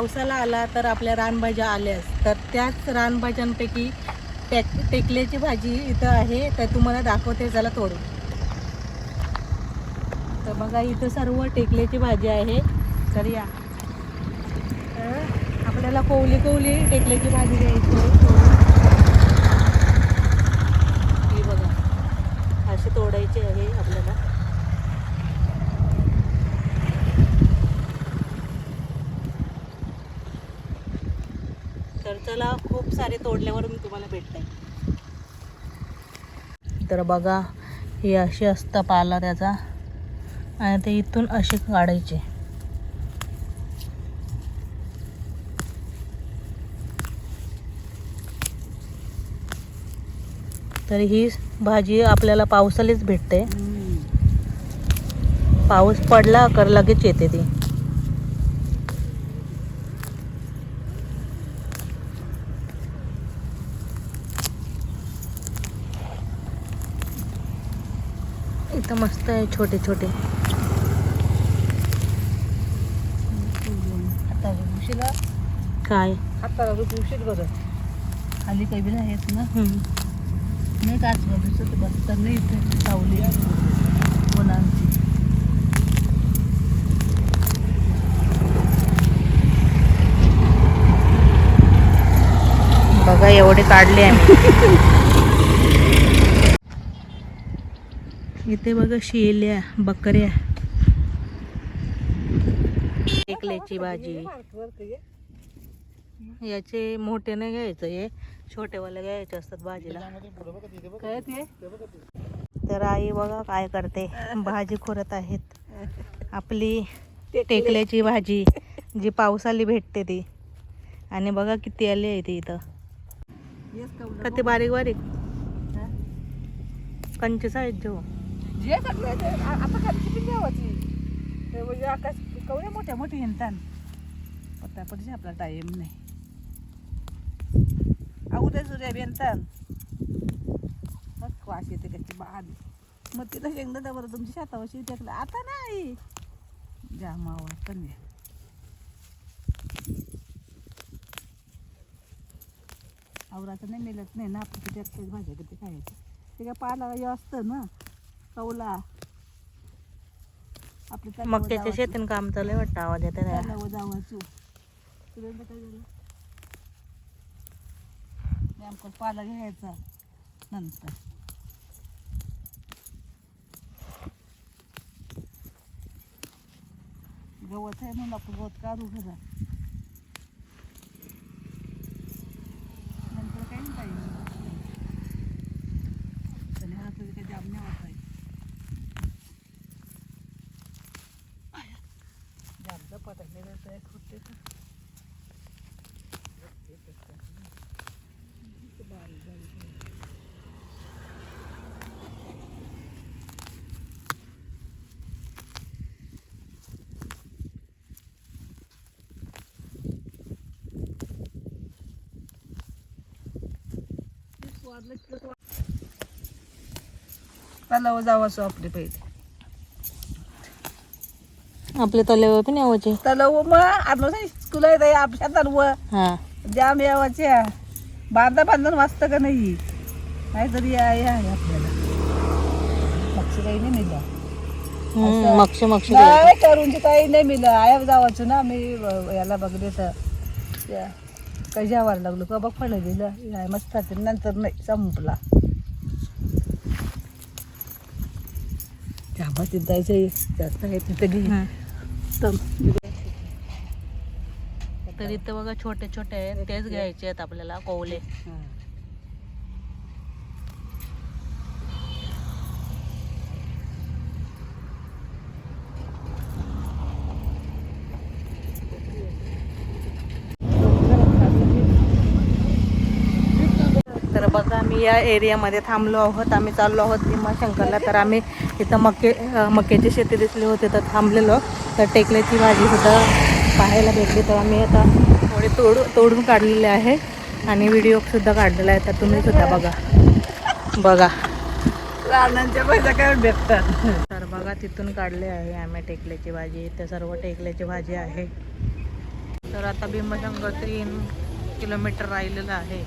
पावसाला आला तर आपल्या रानभाज्या आल्यास तर त्याच रानभाज्यांपैकी टेक टेकल्याची भाजी इथं आहे तर तुम्हाला दाखवते चला तोडून तर बघा इथं सर्व टेकल्याची भाजी आहे. तर या. तर आपल्याला कोवली कोवली टेकल्याची भाजी द्यायची आहे. ही बघा अशी तोडायची आहे आपल्याला. चला खूप सारे तोडल्यावर मी तुम्हाला भेटते. तर बघा ही अशी असतं पाला त्याचा. आणि ते इथून असे काढायचे. तर ही भाजी आपल्याला पावसालीच भेटते. पाऊस पडला कर लगेच येते ती. इथं मस्त आहे छोटे छोटे. काय? हाताला उशीर बघ खाली काही बी आहेत ना. नाही काच दिसत बसतात नाही इथे सावली मुलांची. बघा एवढे काढले आम्ही. इथे बघा शेल्या बकऱ्या. टेकल्याची भाजी. याचे मोठे नाही घ्यायचं हे. छोटेवाले घ्यायचे असतात भाजीला. काय ते? तर आई बघा काय करते. भाजी खोरत आहेत. आपली टेकल्याची भाजी जी पावसाली भेटते ती. आणि बघा किती आली आहे ती इथं. का ते बारीक बारीक कंचीच आहेत जो जे टाकलं ते आ- आता खाली किती द्यावाची ते म्हणजे आकाश कवड्या मोठ्या मोठ्या हिंडतान पत्ता पडचे आपला टाईम नाही. उद्या सूर्या बेनतान मग वास येते त्याची बाद मग तिला शेंगदा बरं तुमची शेतावशी टाकलं. आता नाही. जामावर कन्या आवराचं नाही मिळत नाही ना आपण तिथे एकट्याच भाज्या किती खायचं ते काय पाला हे असतं ना कौला. आपली मग त्याच्या शेतीन काम चालू वाटतं आवाज येते त्याला. त्याला जावाचू काय झालं पाला घ्यायचा नंतर. गवत आहे म्हणून आपण गवत काढू घरा नंतर काही नाही काही पण ह्याला तुझी काही जाम नाही वाटायचं जास्त पटायला जायचं आहे कुठे तलाव जावं असो आपले पहिले आपले तलेवर पण यावाचे तलाव मग आता स्कूल आहे आपल्या तलव हा. जाम यावाच्या बांधा बांधून वाचतं का नाही? नाहीतरी आहे आपल्याला. पक्षी काही नाही मिळलं हम्म, मक्षी मक्षी नाही करून काही नाही मिळलं आया जावाचं ना मी याला बघले तर. त्या काही जेवायला लागलो? का बघ फळं दिलं. नाही मस्त. नंतर नाही संपला. जाबा तिथं जायचं तिथं घे तर इथं बघा छोटे छोटे आहेत. तेच घ्यायचे आहेत आपल्याला कोवले तर बघा आम्ही या एरियामध्ये थांबलो आहोत. आम्ही चाललो आहोत भीमाशंकरला. तर आम्ही इथं मके मक्याची शेती दिसली होती तर थांबलेलो. तर टेकल्याची भाजी सुद्धा पाहायला भेटली. तर आम्ही आता थोडे तोड तोडून काढलेले आहे. आणि व्हिडिओ सुद्धा काढलेला आहे. तर तुम्ही सुद्धा बघा. बघा. रानांच्या पैसा काय भेटतात? तर बघा तिथून काढले आहे आम्ही टेकल्याची भाजी. इथे सर्व टेकल्याची भाजी आहे. तर आता भीमशंकर तीन किलोमीटर राहिलेलं आहे.